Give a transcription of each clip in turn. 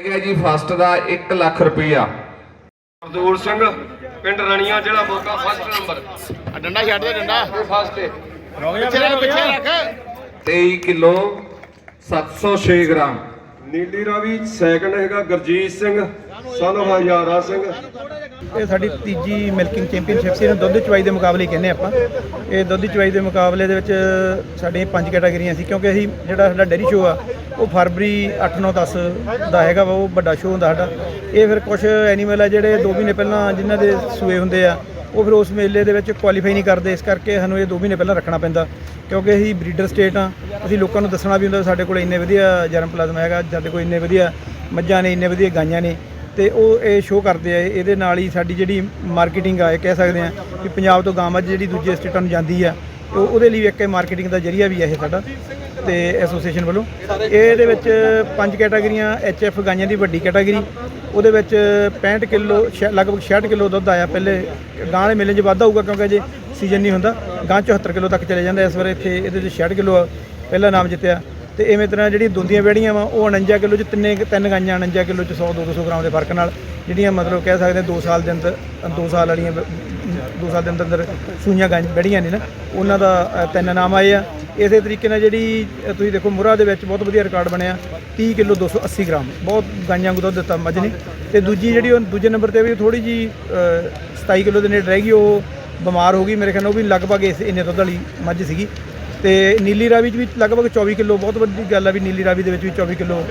ਹੈਗਾ ਜੀ ਫਸਟ ਦਾ 1 ਲੱਖ ਰੁਪਈਆ। ਹਰਦੂਰ ਸਿੰਘ ਪਿੰਡ ਰਣੀਆਂ ਜ਼ਿਲ੍ਹਾ ਮੋਗਾ ਫਸਟ ਨੰਬਰ ਆ ਡੰਡਾ ਛੱਡ ਦੇ ਡੰਡਾ। ਇਹ ਫਸਟ ਪਿੱਛੇ ਰੱਖ ਪਿੱਛੇ ਰੱਖ। 23 kilo 706 gram. Nili Ravi second ਹੈਗਾ ਗੁਰਜੀਤ ਸਿੰਘ of ਹਜ਼ਾਰਾ ਸਿੰਘ। ਇਹ ਸਾਡੀ ਤੀਜੀ ਮਿਲਕਿੰਗ ਚੈਂਪੀਅਨਸ਼ਿਪ ਸੀ। ਇਹਨੂੰ ਦੁੱਧ ਚਵਾਈ ਦੇ ਮੁਕਾਬਲੇ ਕਹਿੰਦੇ ਆਪਾਂ। ਇਹ ਦੁੱਧ ਚਵਾਈ ਦੇ ਮੁਕਾਬਲੇ ਦੇ ਵਿੱਚ ਸਾਡੀਆਂ ਪੰਜ ਕੈਟਾਗਰੀਆਂ ਸੀ। ਕਿਉਂਕਿ ਅਸੀਂ ਜਿਹੜਾ ਸਾਡਾ ਡੇਰੀ ਸ਼ੋਅ ਆ, ਉਹ ਫਰਵਰੀ 8 9 10 ਦਾ ਹੈਗਾ ਵਾ, ਉਹ ਵੱਡਾ ਸ਼ੋਅ ਹੁੰਦਾ ਸਾਡਾ। ਇਹ ਫਿਰ ਕੁਝ ਐਨੀਮਲ ਆ ਜਿਹੜੇ 2 ਮਹੀਨੇ ਪਹਿਲਾਂ ਜਿਨ੍ਹਾਂ ਦੇ ਸੂਏ ਹੁੰਦੇ ਆ, ਉਹ ਫਿਰ ਉਸ ਮੇਲੇ ਦੇ ਵਿੱਚ ਕੁਆਲੀਫਾਈ ਨਹੀਂ ਕਰਦੇ। ਇਸ ਕਰਕੇ ਸਾਨੂੰ ਇਹ 2 ਮਹੀਨੇ ਪਹਿਲਾਂ ਰੱਖਣਾ ਪੈਂਦਾ। ਕਿਉਂਕਿ ਅਸੀਂ ਬਰੀਡਰ ਸਟੇਟ ਆ। ਅਸੀਂ ਲੋਕਾਂ ਨੂੰ ਦੱਸਣਾ ਵੀ ਹੁੰਦਾ ਸਾਡੇ ਕੋਲ ਇੰਨੇ ਵਧੀਆ ਜਰਮ ਪਲਾਜ਼ਮਾ ਹੈਗਾ, ਸਾਡੇ ਕੋਲ ਇੰਨੇ ਵਧੀਆ ਮੱਝਾਂ ਨੇ, ਇੰਨੇ ਵਧੀਆ ਗਾਈਆਂ ਨੇ। ਤੇ ਉਹ ਇਹ ਸ਼ੋਅ ਕਰਦੇ ਆ, ਇਹਦੇ ਨਾਲ ਹੀ ਸਾਡੀ ਜਿਹੜੀ ਮਾਰਕੀਟਿੰਗ ਆ, ਇਹ ਕਹਿ ਸਕਦੇ ਆ ਕਿ ਪੰਜਾਬ ਤੋਂ ਗਾਂ ਮੱਝ ਜਿਹੜੀ ਦੂਜੇ ਸਟੇਟਾਂ ਨੂੰ ਜਾਂਦੀ ਆ, ਉਹ ਉਹਦੇ ਲਈ ਇੱਕ ਮਾਰਕੀਟਿੰਗ ਦਾ ਜਰੀਆ ਵੀ ਆ ਇਹ ਸਾਡਾ ਤੇ ਐਸੋਸੀਏਸ਼ਨ ਵੱਲੋਂ। ਇਹਦੇ ਵਿੱਚ ਪੰਜ ਕੈਟਾਗਰੀਆਂ ਐਫ ਗਾਈਆਂ ਦੀ ਵੱਡੀ ਕੈਟਾਗਰੀ ਉਹਦੇ ਵਿੱਚ 65 ਕਿਲੋ ਛ- ਲਗਭਗ 66 ਕਿਲੋ ਦੁੱਧ ਆਇਆ ਪਹਿਲੇ। ਗਾਂ ਵਾਲੇ ਮੇਲੇ 'ਚ ਵਾਧਾ ਹੋਊਗਾ ਕਿਉਂਕਿ ਅਜੇ ਸੀਜ਼ਨ ਨਹੀਂ ਹੁੰਦਾ। ਗਾਂ 74 ਕਿਲੋ ਤੱਕ ਚਲੇ ਜਾਂਦਾ ਇਸ ਵਾਰ ਇੱਥੇ, ਇਹਦੇ 'ਚ 66 ਕਿਲੋ ਪਹਿਲਾ ਨਾਮ ਜਿੱਤਿਆ। ਤੇ ਇਵੇਂ ਤਰ੍ਹਾਂ ਜਿਹੜੀ ਦੁੰਦੀਆਂ ਬੇੜੀਆਂ ਵਾ, ਉਹ 49 ਕਿਲੋ ਚ ਤਿੰਨੇ ਤਿੰਨ ਗਾਈਆਂ 49 ਕਿਲੋ ਚ 100 200 ਗ੍ਰਾਮ ਦੇ ਫ਼ਰਕ ਨਾਲ, ਜਿਹੜੀਆਂ ਮਤਲਬ ਕਹਿ ਸਕਦੇ 2 ਸਾਲ ਦੇ ਅੰਦਰ 2 ਸਾਲ ਵਾਲੀਆਂ 2 ਸਾਲ ਦੇ ਅੰਦਰ ਅੰਦਰ ਸੂਈਆਂ ਗਾਂ ਬੇੜੀਆਂ ਨੇ ਨਾ, ਉਹਨਾਂ ਦਾ ਤਿੰਨ ਨਾਮ ਆਏ ਆ। ਇਸੇ ਤਰੀਕੇ ਨਾਲ ਜਿਹੜੀ ਤੁਸੀਂ ਦੇਖੋ ਮੁਰਾ ਦੇ ਵਿੱਚ ਬਹੁਤ ਵਧੀਆ ਰਿਕਾਰਡ ਬਣਿਆ 30 ਕਿਲੋ 280 ਗ੍ਰਾਮ, ਬਹੁਤ ਗਾਈਆਂ ਨੂੰ ਦੁੱਧ ਦਿੱਤਾ ਮੱਝ ਨੇ। ਤੇ ਦੂਜੀ ਜਿਹੜੀ ਉਹ ਦੂਜੇ ਨੰਬਰ ਤੇ ਵੀ ਥੋੜੀ ਜੀ 27 ਕਿਲੋ ਦੇ ਨੇੜੇ ਰਹਿ ਗਈ, ਉਹ ਬਿਮਾਰ ਹੋ ਗਈ, ਮੇਰੇ ਖਿਆਲ ਨਾਲ ਉਹ ਵੀ ਲਗਭਗ ਇਸ ਇੰਨੇ ਦੁੱਧ ਵਾਲੀ ਮੱਝ ਸੀਗੀ। ਤੇ ਨੀਲੀ ਰਾਵੀ ਚ ਵੀ ਲਗਭਗ 24 ਕਿਲੋ, ਬਹੁਤ ਵੱਡੀ ਗੱਲ ਆ ਵੀ ਨੀਲੀ ਰਾਵੀ ਦੇ ਵਿੱਚ ਵੀ 24 ਕਿਲੋ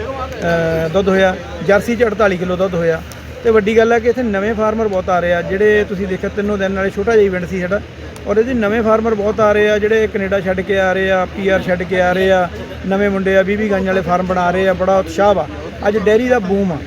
ਦੁੱਧ ਹੋਇਆ। ਜਰਸੀ ਚ 48 ਕਿਲੋ ਦੁੱਧ ਹੋਇਆ। ਤੇ ਵੱਡੀ ਗੱਲ ਹੈ ਕਿ ਇੱਥੇ ਨਵੇਂ ਫਾਰਮਰ ਬਹੁਤ ਆ ਰਹੇ ਆ, ਜਿਹੜੇ ਤੁਸੀਂ ਦੇਖਿਆ ਤਿੰਨੋਂ ਦਿਨ ਨਾਲੇ ਛੋਟਾ ਜਿਹਾ ਇਵੈਂਟ ਸੀ ਸਾਡਾ। ਔਰ ਇਹਦੇ 'ਚ ਨਵੇਂ ਫਾਰਮਰ ਬਹੁਤ ਆ ਰਹੇ ਆ, ਜਿਹੜੇ ਕੈਨੇਡਾ ਛੱਡ ਕੇ ਆ ਰਹੇ ਆ ਪੀਆਰ ਛੱਡ ਕੇ ਆ ਰਹੇ ਆ, ਨਵੇਂ ਮੁੰਡੇ ਆ 20 ਗਾਈਆਂ ਵਾਲੇ ਫਾਰਮ ਬਣਾ ਰਹੇ ਆ, ਬੜਾ ਉਤਸ਼ਾਹ ਵਾ। ਅੱਜ ਡੈਰੀ ਦਾ ਬੂਮ ਆ।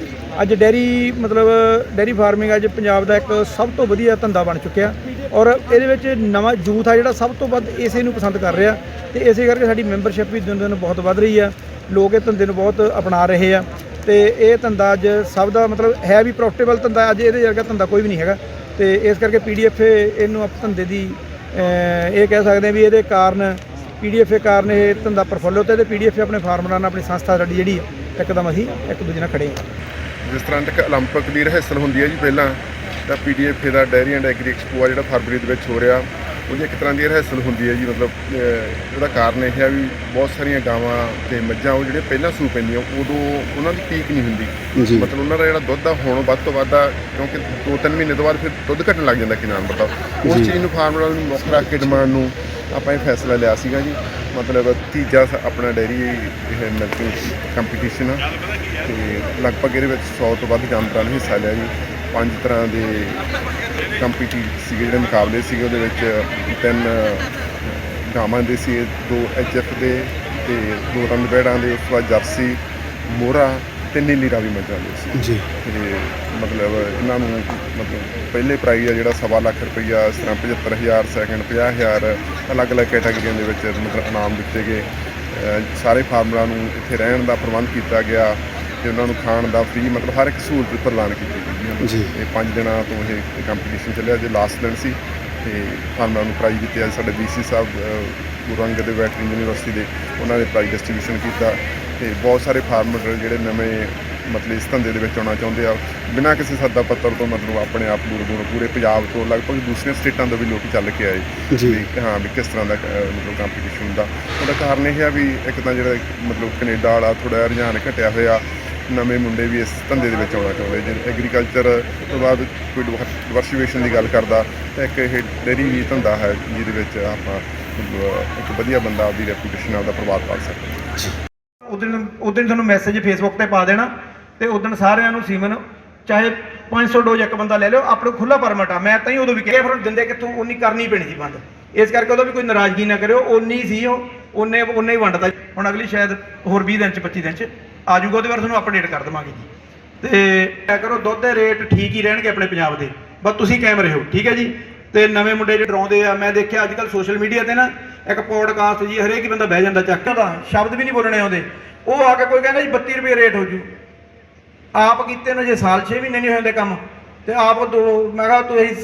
ਅੱਜ ਡੈਰੀ ਮਤਲਬ, ਡੈਰੀ ਫਾਰਮਿੰਗ ਅੱਜ ਪੰਜਾਬ ਦਾ ਇੱਕ ਸਭ ਤੋਂ ਵਧੀਆ ਧੰਦਾ ਬਣ ਚੁੱਕਿਆ। ਔਰ ਇਹਦੇ ਵਿੱਚ ਨਵਾਂ ਯੂਥ ਆ ਜਿਹੜਾ ਸਭ ਤੋਂ ਵੱਧ ਇਸੇ ਨੂੰ ਪਸੰਦ ਕਰ ਰਿਹਾ ਤੇ ਇਸੇ ਕਰਕੇ ਸਾਡੀ ਮੈਂਬਰਸ਼ਿਪ ਵੀ ਦਿਨ ਦਿਨ ਬਹੁਤ ਵੱਧ ਰਹੀ ਆ ਲੋਕ ਇਹ ਧੰਦੇ ਨੂੰ ਬਹੁਤ ਅਪਣਾ ਰਹੇ ਆ ਤੇ ਇਹ ਧੰਦਾ ਅੱਜ ਸਭ ਦਾ ਮਤਲਬ ਹੈ ਵੀ ਪ੍ਰੋਫਿਟੇਬਲ ਧੰਦਾ ਅੱਜ ਇਹਦੇ ਵਰਗਾ ਧੰਦਾ ਕੋਈ ਵੀ ਨਹੀਂ ਹੈਗਾ ਤੇ ਇਸ ਕਰਕੇ ਪੀਡੀਐਫ ਇਹਨੂੰ ਆਪ ਧੰਦੇ ਦੀ ਅਹ, ਇਹ ਕਹਿ ਸਕਦੇ ਆ ਵੀ ਇਹਦੇ ਕਾਰਨ ਪੀਡੀਐਫ ਕਾਰਨ ਇਹ ਧੰਦਾ ਪਰਫੋਲੋ ਤੇ ਇਹਦੇ ਪੀਡੀਐਫ ਆਪਣੇ ਫਾਰਮਰਾਂ ਨਾਲ ਆਪਣੀ ਸੰਸਥਾ ਸਾਡੀ ਜਿਹੜੀ ਆ ਇੱਕਦਮ ਅਸੀਂ ਇੱਕ ਦੂਜੇ ਨਾਲ ਖੜੇ ਹਾਂ ਜਿਸ ਤਰ੍ਹਾਂ ਤੱਕ 올림픽 ਦੀ ਰਿਹਰਸਲ ਹੁੰਦੀ ਹੈ ਜੀ ਪਹਿਲਾਂ ਤਾਂ ਪੀਡੀਐਫ ਦਾ ਡੈਰੀ ਐਂਡ ਐਗਰੀ ਐਕਸਪੋ ਆ ਜਿਹੜਾ ਫਰਵਰੀ ਦੇ ਵਿੱਚ ਹੋ ਰਿਹਾ। ਉਹਦੀ ਇੱਕ ਤਰ੍ਹਾਂ ਦੀ ਰਿਹਰਸਲ ਹੁੰਦੀ ਹੈ ਜੀ ਮਤਲਬ ਉਹਦਾ ਕਾਰਨ ਇਹ ਹੈ ਵੀ ਬਹੁਤ ਸਾਰੀਆਂ ਗਾਵਾਂ ਤੇ ਮੱਝਾਂ ਉਹ ਜਿਹੜੇ ਪਹਿਲਾਂ ਸੂ ਪੈਂਦੀਆਂ ਉਦੋਂ ਉਹਨਾਂ ਦੀ ਪੀਕ ਨਹੀਂ ਹੁੰਦੀ। ਮਤਲਬ ਉਹਨਾਂ ਦਾ ਜਿਹੜਾ ਦੁੱਧ ਆ ਹੁਣ ਵੱਧ ਤੋਂ ਵੱਧ ਆ ਕਿਉਂਕਿ 2-3 ਮਹੀਨੇ ਤੋਂ ਬਾਅਦ ਫਿਰ ਦੁੱਧ ਘਟਣ ਲੱਗ ਜਾਂਦਾ ਕਿਨਾਨ ਮਤਲਬ ਉਸ ਚੀਜ਼ ਨੂੰ ਫਾਰਮਰਾਂ ਨੂੰ ਮੁੱਖ ਰੱਖ ਕੇ ਡਿਮਾਂਡ ਨੂੰ ਆਪਾਂ ਇਹ ਫੈਸਲਾ ਲਿਆ ਸੀਗਾ ਜੀ। ਮਤਲਬ ਤੀਜਾ ਆਪਣਾ ਡੈਰੀ ਇਹ ਕੰਪੀਟੀਸ਼ਨ ਆ। ਤੇ ਲਗਭਗ ਇਹਦੇ ਵਿੱਚ 100 ਤੋਂ ਵੱਧ ਜਾਨਵਰਾਂ ਨੇ ਹਿੱਸਾ ਲਿਆ ਜੀ। ਪੰਜ ਤਰ੍ਹਾਂ ਦੇ ਕੰਪੀਟੀ ਸੀਗੇ ਜਿਹੜੇ ਮੁਕਾਬਲੇ ਸੀਗੇ ਉਹਦੇ ਵਿੱਚ ਤਿੰਨ ਗਾਵਾਂ ਦੇ ਸੀ ਦੋ ਐਚਐਫ ਦੇ ਤੇ ਦੋ ਰੰਗ ਬੈੜਾਂ ਦੇ ਉਸ ਤੋਂ ਬਾਅਦ ਜਰਸੀ ਮੋਹਰਾ ਤੇ ਨੀਲੀ ਰਾਵੀ ਮੱਝਾਂ ਦੇ ਸੀ। ਜੀ। ਤੇ ਮਤਲਬ ਇਹਨਾਂ ਨੂੰ ਮਤਲਬ ਪਹਿਲੇ ਪ੍ਰਾਈਜ਼ ਆ ਜਿਹੜਾ ਸਵਾ ਲੱਖ ਰੁਪਈਆ ਇਸ ਤਰ੍ਹਾਂ 75000 ਸੈਕਿੰਡ 50000 ਅਲੱਗ-ਅਲੱਗ ਕੈਟਾਗਰੀਆਂ ਦੇ ਵਿੱਚ ਮਤਲਬ ਇਨਾਮ ਦਿੱਤੇ ਗਏ। ਸਾਰੇ ਫਾਰਮਰਾਂ ਨੂੰ ਇੱਥੇ ਰਹਿਣ ਦਾ ਪ੍ਰਬੰਧ ਕੀਤਾ ਗਿਆ। ਤੇ ਉਹਨਾਂ ਨੂੰ ਖਾਣ ਦਾ ਫ੍ਰੀ ਮਤਲਬ ਹਰ ਇੱਕ ਸਹੂਲਤ ਪ੍ਰਦਾਨ ਕੀਤੀ ਗਈ ਜੀ। ਇਹ ਪੰਜ ਦਿਨਾਂ ਤੋਂ ਇਹ ਕੰਪੀਟੀਸ਼ਨ ਚੱਲਿਆ। ਜੇ ਲਾਸਟ ਦਿਨ ਸੀ ਤੇ ਫਾਰਮਰਾਂ ਨੂੰ ਪ੍ਰਾਈਜ਼ ਦਿੱਤੇ। ਅੱਜ ਸਾਡੇ ਬੀਸੀ ਸਾਹਿਬ ਅਹ, ਗੁਰੂ ਅੰਗਦ ਦੇਵ ਵੈਟਰਨਰੀ ਯੂਨੀਵਰਸਿਟੀ ਦੇ ਉਹਨਾਂ ਨੇ ਪ੍ਰਾਈਜ਼ ਡਿਸਟ੍ਰੀਬਿਊਸ਼ਨ ਕੀਤਾ। ਤੇ ਬਹੁਤ ਸਾਰੇ ਫਾਰਮਰ ਜਿਹੜੇ ਨਵੇਂ ਮਤਲਬ ਇਸ ਧੰਦੇ ਦੇ ਵਿੱਚ ਆਉਣਾ ਚਾਹੁੰਦੇ ਆ। ਬਿਨਾਂ ਕਿਸੇ ਸੱਦਾ ਪੱਤਰ ਤੋਂ ਮਤਲਬ ਆਪਣੇ ਆਪ ਦੂਰ ਦੂਰ ਪੂਰੇ ਪੰਜਾਬ ਤੋਂ ਲਗਭਗ ਦੂਸਰੀਆਂ ਸਟੇਟਾਂ ਤੋਂ ਵੀ ਲੋਕ ਚੱਲ ਕੇ ਆਏ। ਜੀ। ਹਾਂ ਵੀ ਕਿਸ ਤਰ੍ਹਾਂ ਦਾ ਮਤਲਬ ਕੰਪੀਟੀਸ਼ਨ ਹੁੰਦਾ। ਉਹਦਾ ਕਾਰਨ ਇਹ ਆ ਵੀ ਇੱਕ ਤਾਂ ਜਿਹੜਾ ਮਤਲਬ ਕੈਨੇਡਾ ਵਾਲਾ ਥੋੜਾ ਰੁਝਾਨ ਘਟਿਆ ਹੋਇਆ। ਨਵੇਂ ਮੁੰਡੇ ਵੀ ਇਸ ਧੰਦੇ ਦੇ ਵਿੱਚ ਆਉਣਾ ਚਾਹੁੰਦੇ ਜੇ ਐਗਰੀਕਲਚਰ ਤੋਂ ਬਾਅਦ ਕੋਈ ਡਿਵਰਸੀਫਿਕੇਸ਼ਨ ਦੀ ਗੱਲ ਕਰਦਾ, ਤਾਂ ਇੱਕ ਇਹ ਡੇਰੀ ਵੀ ਧੰਦਾ ਹੈ, ਜਿਹਦੇ ਵਿੱਚ ਆਪਾਂ ਇੱਕ ਵਧੀਆ ਬੰਦਾ ਆਪਦੀ ਰੈਪੂਟੇਸ਼ਨ ਆਪਦਾ ਪ੍ਰਭਾਵ ਪਾ ਸਕਦਾ ਉਦੋਂ ਉਦੋਂ ਤੁਹਾਨੂੰ ਮੈਸੇਜ ਫੇਸਬੁੱਕ ਤੇ ਪਾ ਦੇਣਾ ਤੇ ਉਦੋਂ ਸਾਰਿਆਂ ਨੂੰ ਸੀਮਨ, ਚਾਹੇ 500 ਡੋਜ਼ ਇੱਕ ਬੰਦਾ ਲੈ ਲਿਓ, ਆਪਣੇ ਖੁੱਲਾ ਪਰਮਿਟ ਆ। ਮੈਂ ਤਾਂ ਹੀ ਉਦੋਂ ਵੀ ਕਿਹਾ, ਫਿਰ ਦਿੰਦੇ ਕਿੱਥੋਂ ਉਨੀ ਕਰਨੀ ਪੈਣੀ ਸੀ ਬੰਦ ਇਸ ਕਰਕੇ ਉਹਦਾ ਵੀ ਕੋਈ ਨਾਰਾਜ਼ਗੀ ਨਾ ਕਰਿਓ, ਉਨੀ ਸੀ ਉਹ, ਉਹਨੇ ਉਹਨੇ ਹੀ ਵੰਡਦਾ ਹੁਣ ਅਗਲੀ ਸ਼ਾਇਦ ਹੋਰ 20 ਦਿਨ ਚ 25 ਦਿਨ ਚ। ਆ ਜਾਊਗਾ ਉਹਦੇ ਬਾਰੇ ਤੁਹਾਨੂੰ ਅਪਡੇਟ ਕਰ ਦੇਵਾਂਗੇ ਜੀ। ਤੇ ਐ ਕਰੋ, ਦੁੱਧ ਦੇ ਰੇਟ ਠੀਕ ਹੀ ਰਹਿਣਗੇ ਆਪਣੇ ਪੰਜਾਬ ਦੇ। ਬਸ ਤੁਸੀਂ ਕਾਇਮ ਰਹੋ, ਠੀਕ ਹੈ ਜੀ? ਤੇ ਨਵੇਂ ਮੁੰਡੇ ਜਿਹੜੇ ਡਰਾਉਂਦੇ ਆ, ਮੈਂ ਦੇਖਿਆ ਅੱਜ ਕੱਲ ਸੋਸ਼ਲ ਮੀਡੀਆ ਤੇ ਨਾ, ਇੱਕ ਪੋਡਕਾਸਟ ਜੀ, ਹਰੇਕ ਬੰਦਾ ਬਹਿ ਜਾਂਦਾ ਚੱਕ। ਦਾ ਸ਼ਬਦ ਵੀ ਨਹੀਂ ਬੋਲਣੇ ਆਉਂਦੇ। ਉਹ ਆ ਕੇ ਕੋਈ ਕਹਿੰਦਾ ਜੀ 32 ਰੁਪਏ ਰੇਟ ਹੋ ਜੂ। ਆਪ ਕੀਤੇ ਨੇ ਜੇ ਸਾਲ 6 ਮਹੀਨੇ ਨਹੀਂ ਹੋਏ ਹੁੰਦੇ ਕੰਮ। ਤੇ ਆਪ ਦੋ, ਮੈਂ ਕਿਹਾ ਤੁਸੀਂ